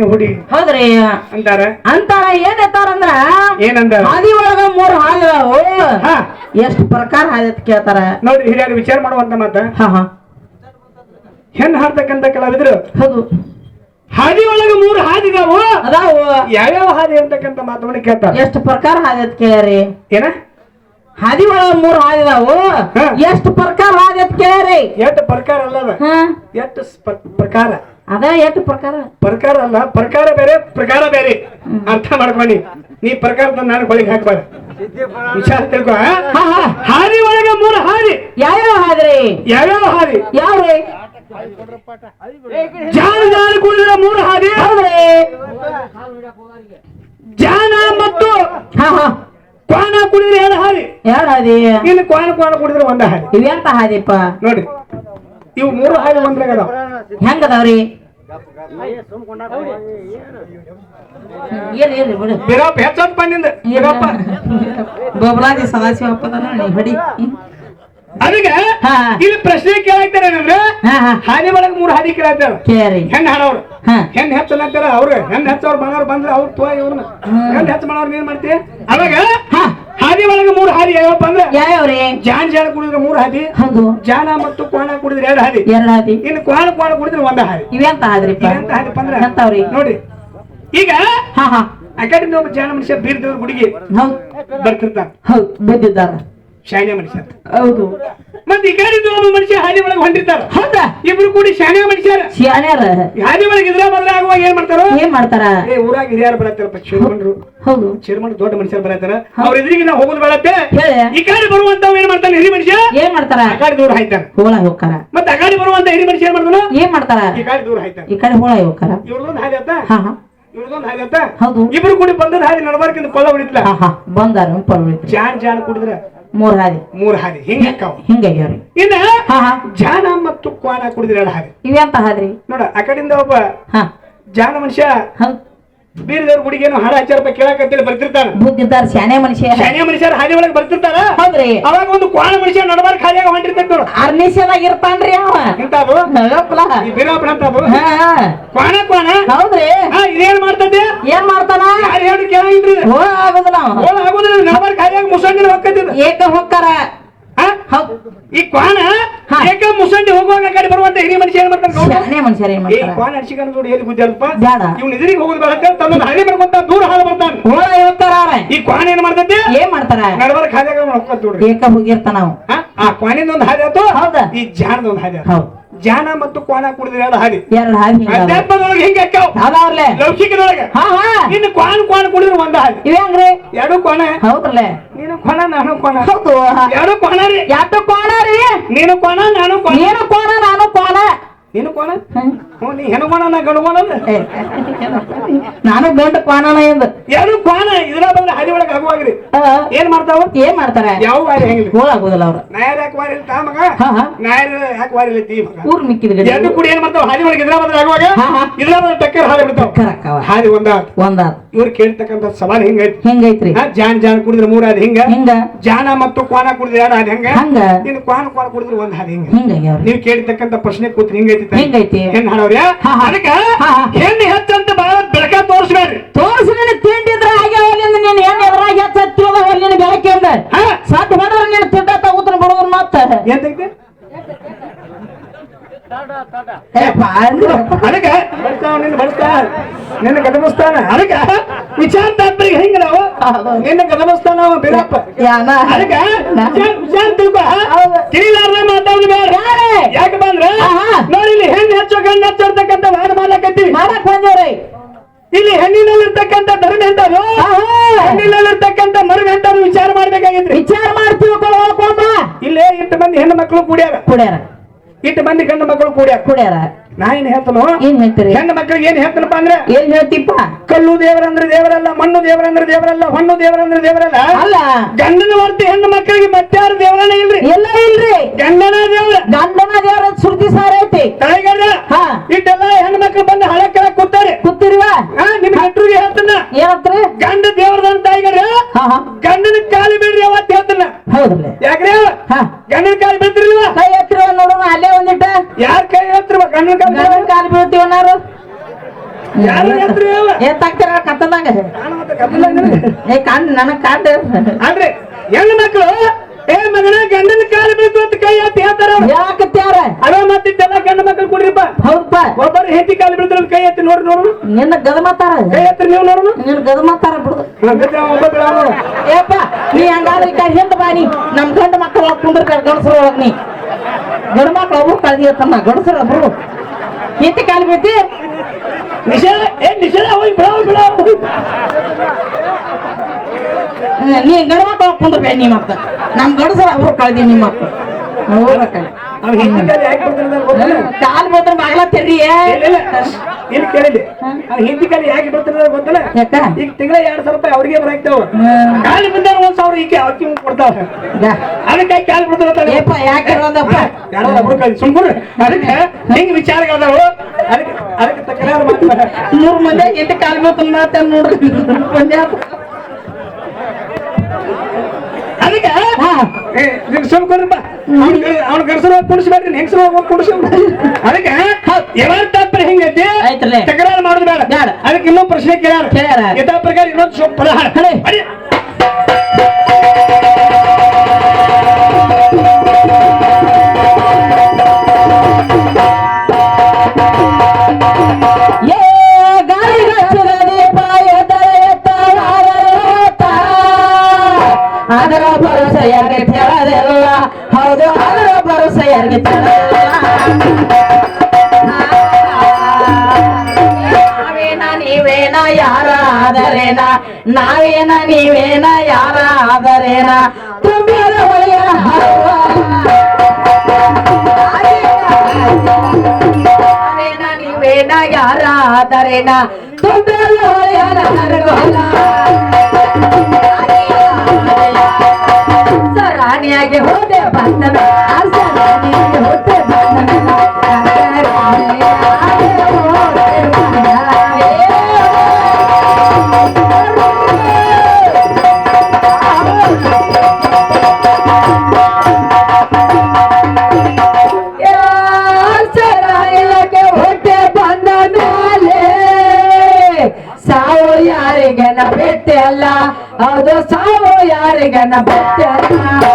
ಹುಡಿ. ಹೌದ್ರಿ. ಅಂತಾರ? ಅಂತಾರ ಏನ್ ಎತ್ತಾರಂದ್ರ ಏನಂದಾರ ಹಾದಿ ಒಳಗ ಮೂರ್ ಹಾದಿ ಹಾ. ಎಷ್ಟು ಪ್ರಕಾರ ಹಾದಿ ಕೇಳ್ತಾರ? ನೋಡಿ ಹಿರಿಯರು ವಿಚಾರ ಮಾಡುವಂತ ಮಾತ. ಹಾ ಹಾ. ಹೆಣ್ ಹಾಡ್ತಕ್ಕಂತ ಕಲಾವಿದ್ರು. ಹೌದು. ಹಾದಿ ಒಳಗ ಮೂರು ಹಾದಿ ಇದಾವು ಅದಾವು. ಯಾವ್ಯಾವ ಹಾದಿ ಅಂತಕ್ಕಂತ ಮಾತಾಡಿ ಕೇಳ್ತಾರ? ಎಷ್ಟು ಪ್ರಕಾರ ಹಾದಿ ಅಂತ ಕೇಳ್ರಿ ಏನ? ಹಾದಿ ಒಳಗ ಮೂರ್ ಹಾದಿ ಅದಾವು ಹಾ. ಎಷ್ಟು ಪ್ರಕಾರ ಹಾದಿ ಅಂತ ಕೇಳ್ರಿ ಎಷ್ಟು ಪ್ರಕಾರ ಅಲ್ಲದ? ಎಷ್ಟ್ ಎಷ್ಟು ಪ್ರಕಾರ? ಅದ ಎಷ್ಟು ಪ್ರಕಾರ? ಪ್ರಕಾರ ಅಲ್ಲ ಪ್ರಕಾರ ಬೇರೆ ಪ್ರಕಾರ ಬೇರೆ. ಅರ್ಥ ಮಾಡ್ಕೊಂಡಿ ನೀ ಪ್ರಕಾರದ ನಾನು ಬಳಿ ಹಾಕ್ಬಾರ. ವಿಚಾರ ತಿಳ್ಕೊ ಹಾರಿ ಹಾದಿ ಒಳಗೆ ಮೂರು ಹಾದಿ ಯಾವ್ಯಾವ ಹಾರಿ ಯಾವ್ಯಾವ ಹಾದಿ ಯಾವ್ರಿ? ಜಾನ ಜಾನ ಕುಡಿದ್ರೆ ಮೂರು ಹಾದಿ. ಹೌದ್ರಿ. ಜಾನ ಮತ್ತು ಹಾ ಹಾ. ಕ್ವಾನ ಕುಡಿದ್ರೆ ಎರಡು ಹಾದಿ. ಎರಡು ಹಾದಿ. ಇನ್ನು ಕ್ವಾನ ಕ್ವಾನ ಕುಡಿದ್ರೆ ಒಂದ ಹಾರಿ ಇವೆಂತ ಹಾದಿಪ್ಪ? ನೋಡಿ. ಇವು ಮೂರು ಹಾದಿ ಒಂದ್ರಾಗ ಅದಾವ ಏನ್ರಿ ಬಿಡು. ಬಿರಪ್ಪ ಸದಾಶಿವಪ್ಪ ಹೊಡಿ. ಅದಕ್ಕೆ. ಇಲ್ಲಿ ಪ್ರಶ್ನೆ ಕೇಳಾಕ್ತಾರೆ ಏನಂದ್ರೆ ಹಾನಿ ಒಳಗೆ ಮೂರು ಹಾದಿ ಕೇಳಾಕ್ತಾರ. ಹೆಣ್ಣು ಹೆಂಗ್ ಹಾ. ಹೆಣ್ಣು ಹೆಚ್ಚನಂತಾರ ಅವ್ರು. ಹೆಣ್ಣು ಹೆಚ್ಚವ್ರು ಬಂದವ್ರು ಬಂದ್ರೆ ಅವ್ರು ತೋ ಇವ್ರನ್ನ. ಹೆಂಗ್ ಹೆಚ್ಚ ಮಾಡೋರು ಏನ್ ಮಾಡ್ತಿ? ಅವಾಗ ಹಾ. ಹಾದಿ ಒಳಗ ಮೂರು ಹಾದಿ ಯಾವಪ್ಪ ಅಂದ್ರೆ? ಯಾವ್ಯಾವ್ರಿ? ಜಾನ್ ಜಾನ ಕುಡಿದ್ರೆ ಮೂರು ಹಾದಿ ಹೌದು. ಜಾನ ಮತ್ತು ಕೋಣ ಕುಡಿದ್ರೆ ಎರಡು ಹಾದಿ. ಎರಡ್ ಹಾದಿ. ಇನ್ನು ಕೋಣ ಕೋಣ ಕುಡಿದ್ರೆ ಒಂದ ಹಾದಿ. ಇವೆಂತ ಹಾದ್ರಿ ಎಂತ ಹಾದಿಪ್ಪ ಅಂದ್ರೆ? ಎಂತವ್ರಿ? ನೋಡಿ ಈಗ ಹಾ ಹಾ. ಅಕಾಡೆಮಿ ಒಬ್ಬ ಜಾನ ಮನುಷ್ಯ ಬೀರ್ದವ್ರ ಗುಡಿಗೆ ಬರ್ತಿರ್ತಾರೆ ಬರ್ತಿರ್ತಾನ. ಹೌದ್ ಬಂದಿದ್ದಾರ ಶಾನ್ಯ ಮನುಷ್ಯ ಹೌದು. ಮತ್ತೆ ಈ ಕಡೆಯಿಂದ ಒಬ್ಬ ಮನುಷ್ಯ ಹಾದಿ ಒಳಗೆ ಹೊಂದಿರ್ತಾರ. ಹೌದಾ? ಇಬ್ರು ಕೂಡಿ ಶಾನ್ಯ ಮನುಷ್ಯರ. ಶಾನ್ಯಾರ ಹಾದಿ ಒಳಗೆ ಇದ್ರ ಬದಲ ಆಗುವಾಗ ಏನ್ ಮಾಡ್ತಾರ? ಏನ್ ಮಾಡ್ತಾರ? ಏ ಊರಾಗ ಹಿರಿಯರು ಬರತ್ತಾರಪ್ಪ ಚೇರ್ಮನ್ರು. ಹೌದು. ಚೇರ್ಮನ್ ದೊಡ್ಡ ಮನುಷ್ಯರು ಬರತ್ತಾರ. ಅವ್ರ ಎದುರಿಗೆ ನಾವು ಹೋಗೋದು ಬೇಡತ್ತೆ ಈ ಕಡೆ ಬರುವಂತವ್ ಏನ್ ಮಾಡ್ತಾನೆ ಹಿರಿ ಮನುಷ್ಯ? ಏನ್ ಮಾಡ್ತಾರ? ಆ ಕಡೆ ದೂರ ಹಾಯ್ತಾರ. ಹೋಳ ಹೋಗ್ತಾರ. ಮತ್ತೆ ಆ ಕಡೆ ಬರುವಂತ ಹಿರಿ ಮನುಷ್ಯ ಏನ್ ಮಾಡ್ತಾನ? ಏನ್ ಮಾಡ್ತಾರ? ಈ ಕಡೆ ದೂರ ಹಾಯ್ತಾರ. ಈ ಕಡೆ ಹೋಳ ಹೋಗ್ತಾರ. ಇವ್ರದೊಂದು ಹಾದಿ ಅಂತ ಹಾ ಹಾ. ಇವ್ರದೊಂದು ಹಾದಿ ಆತ ಹೌದು. ಇಬ್ರು ಕೂಡಿ ಬಂದದ ಹಾದಿ ನಡಬಾರ್ಕಿಂದ ಕೊಳ್ಳ ಹೊಡಿತ್ಲ ಹಾ ಹಾ. ಬಂದಾರ ಪರ್ವಿತ್ರಿ ಜಾನ್ ಜಾನ್ ಕುಡಿದ್ರ? ಮೂರ್ ಹಾದಿ ಮೂರ್ ಹಾದಿ ಹಿಂಗ ಅಕ್ಕಾವ್ ಹಿಂಗಾಗ್ಯಾವ್ರಿ ಇನ್ನ ಹಾ ಹಾ. ಜಾನ ಮತ್ತು ಕ್ವಾನ ಕುಡಿದ್ರ ಎರಡು ಹಾದಿ ಇವೆಂತ ಹಾದ್ರಿ? ನೋಡ ಆ ಕಡೆಯಿಂದ ಒಬ್ಬ ಹಾ. ಜಾನ ಮನುಷ್ಯ ಹೌದ್. ಬೀರದವ್ರ ಗುಡಿಗೇನು ಹಾಡ ಹಚ್ಚಾರಪ್ಪ ಕೇಳಕಂತೇಳಿ ಬರ್ತಿರ್ತಾನ ಬುದ್ಧಿದ್ದಾರ ಶಾನೆ ಮನುಷ್ಯ. ಶಾನೆ ಮನುಷ್ಯರ ಹಾದಿ ಒಳಗೆ ಬರ್ತಿರ್ತಾರ. ಹೌದ್ರಿ. ಅವಾಗ ಒಂದು ಕ್ವಾಣ ಮನುಷ್ಯ ನಡಬಾರ ಖಾಲಿಯಾಗ ಹೊಂಟಿರ್ತೈತಿ ನೋಡು. ಅರ್ನಿಸದಾಗ ಇರ್ತಾನ್ರಿ ಅವ. ಇಂತಾವು ಬೀರಾಪುರ ಅಂತಾವು ಹಾ ಕ್ವಾಣ ಕ್ವಾಣ? ಹೌದ್ರಿ. ಇದೇನ್ ಮಾಡ್ತದೆ ಏನ್ ಮಾಡ್ತಾನ? ಯಾರು ಹೇಳಿ ಕೇಳಿದ್ರಿ ಹೋಳ ಆಗುದಿಲ್ಲ ಓ ಆಗೋದಿಲ್ಲ ನಡಬಾರ್ ಖಾಲಿಯಾಗ ಮುಸಂಡಿ ಹೊಕ್ಕತ್ತಿದ್ರು ಏಕ ಹೊಕ್ಕಾರ. ಹೌದ್. ಈ ಕ್ವಾಣ. ಏಕ ಮುಸಂಡಿ ಹೋಗುವಾಗ ಗಾಡಿ ಕಡೆ ಬರುವಂತ ಹಿರಿಯ ಮನುಷ್ಯ ಏನ್ ಮಾಡ್ತಾರೆ ಗೌಡ? ಮನುಷ್ಯರ ಏನ್ ಈ ಮಾಡ್ತಾರ? ಕ್ವಾಣ ಹಡ್ಸಿಕೊಂಡು ನೋಡಿ ಎಲ್ಲಿ ಗುದ್ದಾಡಪ್ಪ ಬ್ಯಾಡ. ಇವ್ನ ಎದುರಿಗೆ ಹೋಗುದು ಬೇಡ ತನ್ನ ಹಳಿ ಮಾಡ್ಕೊಂತ ದೂರ ಹಾಳು ಬರ್ತಾನೆ ಹೋಳ ಹೋಗ್ತಾರ ಅವ್ರ. ಈ ಕ್ವಾಣ ಏನ್ ಮಾಡ್ತೈತೆ? ಏನ್ ಮಾಡ್ತಾರ? ನಡಬಾರ್ ಖಾದ್ಯ ನೋಡ್ರಿ ಏಕ ಹೋಗಿರ್ತಾನ ಆ ಕ್ವಾಣಿಂದ ಒಂದು ಹಾದಿ ಆಯ್ತು. ಹೌದಾ? ಈ ಜಾಣದ ಒಂದು ಹಾದಿ ಹೌದು ಹೌದ್. ಜಾನ ಮತ್ತು ಕ್ವಾಣ ಕುಡಿದ್ರೆ ಎರಡು ಹಾದಿ ಎರಡು ಹಾದಿ. ಅಧ್ಯಾತ್ಮದೊಳಗೆ ಹಿಂಗೆ ಅಕ್ಕಾವ್ ಅದಾವ್ರಲೆ ಲೌಕಿಕದೊಳಗೆ. ಹಾ ಹಾ. ನಿನ್ನ ಕ್ವಾಣ ಕ್ವಾಣ ಕುಡಿದ್ರೆ ಒಂದ ಹಾದಿ ಇವೆ ಹಂಗ್ರಿ? ಎರಡು ಕ್ವಾಣ ಹೌದ್ರಲೆ ನೀನು ಕ್ವಾಣ ನಾನು ಕ್ವಾಣ ಹೌದು ಎರಡು ಕ್ವಾಣ ರೀ. ಯಾತ ಕೋಣ ರೀ? ನೀನು ಕ್ವಾಣ ನಾನು ಕ್ವಾಣ ನೀನು ಕೋಣ ನಾನು ಕೋಣ ನೀನು ಕೋಣ. ಹ್ಞೂ ನೀ ಹೆಣ್ಕೋಣ ನಾ ನಾನು ಗಂಡ ಕ್ವಾನನ ಎಂದು. ಎರಡು ಕೋಣ? ಇದ್ರ ಬಂದ್ರೆ ಹಾದಿ ಒಳಗೆ ಆಗುವಾಗ್ರಿ. ಏನ್ ಮಾಡ್ತಾವ? ಏನ್ ಮಾಡ್ತಾರೆ? ಯಾವ ವಾರಿ ಹೆಂಗಿಲ್ಲ ಹೋಳಾಗುದಿಲ್ಲ ಅವ್ರು. ನಾಯರ್ ಯಾಕೆ ವಾರಿ ಇಲ್ಲ ಮಗ. ನಾಯರ್ ಯಾಕೆ ವಾರಿ ಇಲ್ಲ ತೀ ಮಗ? ಊರ್ ಮಿಕ್ಕಿದ ಗಡಿ. ಎರಡು ಕೂಡ ಏನ್ ಮಾಡ್ತಾವ? ಹಾದಿ ಒಳಗೆ ಇದ್ರ ಬಂದ್ರೆ ಆಗುವಾಗ. ಇದ್ರ ಬಂದ್ರೆ ಟಕ್ಕರ್ ಹಾರಿ ಬಿಡ್ತಾವ. ಹಾರಿ ಹಾದಿ ಒಂದ ಇವ್ರ ಇವ್ರು ಕೇಳ್ತಕ್ಕಂಥ ಸವಾಲ್ ಹಿಂಗೈತಿ. ಹೆಂಗೈತ್ರಿ. ಜಾನ್ ಜಾನ್ ಕುಡಿದ್ರೆ ಮೂರ್ ಹಾದಿ ಹಿಂಗ? ಹಿಂಗ. ಜಾನ ಮತ್ತು ಕ್ವಾನ ಕುಡಿದ್ರೆ ಎರಡು ಹಾದಿ ಹೆಂಗ? ಹಂಗ. ನೀನು ಕ್ವಾನ ಕ್ವಾನ ಕುಡಿದ್ರೆ ಒಂದ್ ಹಾದಿ ಹಿಂಗ. ಹಿಂಗ ನೀವು ಕೇಳ್ತಕ್ಕಂತ ಪ್ರಶ್ನೆ ಕೂತ್ರಿ ಹಿಂಗೈತಿ. ಹೆಂಗೈತಿ? ಹೆಣ್ ಹಾಡವ್ರ್ಯಾ ಹಾ, ಹಾ. ಅದಕ್ಕ. ಹೆಣ್ಣು ಹೆಚ್ಚಂತ ಬಹಳ ಬೆಳಕ ತೋರಿಸ್ಬೇಡ್ರಿ. ತೋರಿಸಿ ನಿನ್ನ ತಿಂಡಿದ್ರ ಹಾಗೆ ಹೊಲಿಂದ ನಿನ್ನ ಹೆಣ್ಣು ಎದುರಾಗಿ ಹತ್ತಿದ ಹೊಲಿನ ಬೆಳಕಿಂದ. ಹಾ. ಸಟ್ ಮಾಡಿದ್ರೆ ನೀನು ತಿಂಡ ತಗೋತಾನ ಬಡವ್ರ ಮತ್ತ. ಎಂತೈತಿ? ಅದಕ್ಕ ಬಳಸ್ತಾವ ನಿನ್ನ ಬಳಸ್ತಾ ನಿನ್ನ ಗದಮಸ್ತಾನ ಅದಕ್ಕ ವಿಚಾರ ತಾತ್ಪರ್ಯ ಹೆಂಗ ನಾವು ನಿನ್ನ ಕದಮಸ್ತಾನ ಅವ ಬೀರಪ್ಪ. ಅದಕ್ಕ ವಿಚಾರ ಹೌದು. ತಿಳಿಲಾರ್ದ ಮಾತಾಡುದು ಬೇಡ. ಯಾಕೆ ಬಂದ್ರ? ಆಹಾ. ನೋಡಿ ಇಲ್ಲಿ ಹೆಣ್ಣು ಹೆಚ್ಚು ಗಂಡು ಹೆಚ್ಚು ಇರ್ತಕ್ಕಂಥ ವಾದ ಮಾಡ್ಲಕತ್ತೀವಿ ಮಾಡಕ್ ಬಂದೇವ್ರಿ. ಇಲ್ಲಿ ಹೆಣ್ಣಿನಲ್ಲಿರ್ತಕ್ಕಂಥ ಧರ್ಮ ಎಂತಾರು. ಹೆಣ್ಣಿನಲ್ಲಿರ್ತಕ್ಕಂಥ ಮರ್ಮ ಎಂತಾರು ವಿಚಾರ ಮಾಡ್ಬೇಕಾಗಿದ್ರಿ ವಿಚಾರ ಮಾಡ್ತೀವಿ ಇಲ್ಲೇ ಇಟ್ಟು ಮಂದಿ ಹೆಣ್ಣು ಮಕ್ಕಳು ಕುಡಿಯಾರ. ಕುಡ್ಯಾರ. ಇಟ್ಟು ಮಂದಿ ಗಂಡು ಮಕ್ಕಳು ಕೂಡ್ಯಾರ? ಕುಡ್ಯಾರ. ನಾ ಏನ್ ಹೇಳ್ತಲೋ ಏನ್ ಹೇಳ್ತೀರಿ? ಹೆಣ್ಣು ಮಕ್ಕಳಿಗೆ ಏನ್ ಹೇಳ್ತಲಪ್ಪ ಅಂದ್ರೆ? ಏನ್ ಹೇಳ್ತಿಪ್ಪ? ಕಲ್ಲು ದೇವರಂದ್ರೆ ದೇವರಲ್ಲ ಮಣ್ಣು ದೇವರಂದ್ರೆ ದೇವರಲ್ಲ ಹಣ್ಣು ದೇವರಂದ್ರೆ ದೇವರಲ್ಲ? ಅಲ್ಲ. ಗಂಡನ ಹೊರತು ಹೆಣ್ಣು ಮಕ್ಕಳಿಗೆ ಮತ್ತಾರು ದೇವರನ್ನ ಇಲ್ರಿ. ಎಲ್ಲ ಇಲ್ರಿ. ಗಂಡನ ದೇವರ. ಗಂಡನ ದೇವರ ಸುರ್ತಿ ಸಾರ ಐತಿ. ತಾಯಿಗಾರ ಹಾ. ಇಟ್ಟೆಲ್ಲ ಹೆಣ್ಣು ಮಕ್ಕಳು ಬಂದು ಹಳೆ ಕೆಳಗ್ ಕೂತಾರೆ. ಕೂತಿರುವ? ಹಾ ನಿಮ್ ಹೆಟ್ರಿಗೆ ಹೇಳ್ತಾನ. ಏನಂತ್ರಿ ಗಂಡ ದೇವರದ ತಾಯಿಗಾರ ಹಾ ಹಾ. ಗಂಡನ ಕಾಲಿ ಬಿಡ್ರಿ ಅವತ್ತು ಹೇಳ್ತಾನ. ಹೌದ್ರಿ ಯಾಕ್ರಿ ಹಾ. ಗಂಡನ ಕಾಲಿ ಬಿಡ್ರಿಲ್ವಾ ಕೈ ಹತ್ತಿರ ನೋಡೋಣ ಅಲ್ಲೇ ಒಂದಿಟ್ಟ. ಯಾರ ಕೈ ಹತ್ತಿರ ಗಂಡನ ಕಾಲಿ ಬೀಳ್ತೀವಿ ಅನ್ನಾರು ಎತ್ತಾಗ್ತಾರ ಕತ್ತದಾಗ ಏ ಕಾಣ್ ನನಗ್ ಕಾಡ್ ಅಂದ್ರೆ ಹೆಣ್ಣು ಮಕ್ಕಳು ಏ ಮಗನ ಗಂಡನ ಕಾಲು ಬೀಳ್ತು ಅಂತ ಕೈ ಎತ್ತಿ ಹೇಳ್ತಾರ ಅವ್ರು. ಯಾಕತ್ಯಾರ ಅವ ಮತ್ತಿದ್ದೆಲ್ಲ ಗಂಡು ಮಕ್ಕಳು ಕುಡ್ರಿಪ್ಪ ಹೌದಪ್ಪ ಒಬ್ಬರು ಹೆಂಡತಿ ಕಾಲು ಬೀಳ್ತಾರ ಕೈ ಎತ್ತಿ ನೋಡ್ರಿ ನೋಡು ನಿನ್ನ ಗದ ಮಾತಾರ? ಕೈ ಎತ್ತಿ ನೀವು ನೋಡು ನಿನ್ನ ಗದ ಮಾತಾರ ಬಿಡುದು ಏಪ್ಪ ನೀ ಹಂಗಾದ್ರೆ ಈ ಕಡೆ ಹಿಂದ ಬಾ ನೀ. ನಮ್ ಗಂಡ ಮಕ್ಕಳು ಕುಂದ್ರ ಗಣಸರು ಒಳಗ್ ನೀ. ಗಂಡ ಮಕ್ಳು ಅವು ಕಳ್ದಿಯತ್ತಮ್ಮ ಗಣಸರು ಒಬ್ರು ಎತ್ತಿ ಕಾಲು ಬೀಳ್ತಿ ನಿಷೇಧ ಏ ನಿಷೇಧ ಹೋಗಿ ಬಿಡ ಬಿಡ ಹ್ಮ್, ನೀ ಗಂಡ ಮಕ್ಳು ಒಳಗ್ ಕುಂದ್ರ ಬೇ ನೀ ಮತ್ತ ನಮ್ ಗಣಸರು ಒಬ್ರು ಕಳ್ದಿ ನಿಮ್ಮ ಮಕ್ಳು ಅವ್ನು ಕಾಲು ಯಾಕೆ ಗೊತ್ತಿಲ್ಲ. ಕಾಲ್ ಬೀಳ್ತಾರ ಬಾಗ್ಲ ತೆರ್ರಿ ಇಲ್ಲ, ಕೇಳಿದ್ದೆ ಅವ್ನು ಹಿಂದಿ ಕಾಲು ಯಾಕೆ ಬಿಡ್ತಾನೆ ಗೊತ್ತಲ್ಲ. ಈಗ ತಿಂಗಳ ಎರಡ್ ಸಾವಿರ ರೂಪಾಯಿ ಅವ್ರಿಗೆ ಬರಾಕ್ತಾವ. ಕಾಲು ಬಿದ್ದಾರ ಒಂದ್ ಸಾವಿರ ಈಕೆ ಅಕ್ಕಿ ಕೊಡ್ತಾವ. ಅದಕ್ಕೆ ಕಾಲು ಬಿಡ್ತಾರ ಏಪ್ಪ ಯಾಕೆ ಸುಮ್ಕುಡ್ರಿ ಅದಕ್ಕೆ ಹಿಂಗ್ ವಿಚಾರಗಳದಾವು? ಅದಕ್ಕೆ ಅದಕ್ಕೆ ತಕರಾರು ಮಾಡ್ತಾರೆ ಮೂರ್ ಮಂದಿ ಎಂಟು ಕಾಲ್ ಬೀಳ್ತಾನ ನೋಡ್ರಿ. ಪಂಜಾಬ್ ಅದಕ್ಕೆ ಹಾ ಏ, ನಿಮ್ಗೆ ಸುಮ್ಕೊಂಡ್ರಪ್ಪ ಅವ್ನ ಗಂಡಸರು ಹೋಗಿ ಕುಡಿಸ್ಬೇಡ್ರಿ ಹೆಂಗಸರು ಹೋಗಿ ಕುಡಿಸಿ ಅದಕ್ಕೆ ಯಾವಾಗ ತಾತ್ಪರ್ಯ ಹೆಂಗೈತಿ. ತಕರಾರು ಮಾಡೋದು ಬೇಡ. ಅದಕ್ಕೆ ಇನ್ನೊಂದು ಪ್ರಶ್ನೆ ಕೇಳ್ಯಾರ ಕೇಳ್ಯಾರ. ಯಥಾ ಪ್ರಕಾರ ಇನ್ನೊಂದು ಸ್ವಲ್ಪ ಪದ ಹಾಡು. ಆದರೇನ ನಾವೇನ ನೀವೇನ ಯಾರ ಆದರೇನ ತುಂಬಿದ ಹರಿವ. ನಾವೇನ ನೀವೇನ ಯಾರ ಆದರೇನ ತುಂಬಿದ ಹರಿವಲ್ಲ. ಸರಾಣಿಯಾಗಿ ಹೋದೆ ಬಂದನ ಬೆಟ್ಟೆ ಅಲ್ಲ. ಹೌದು ಸಾವು ಯಾರಿಗೆ ಬಟ್ಟೆ ಅಲ್ಲ.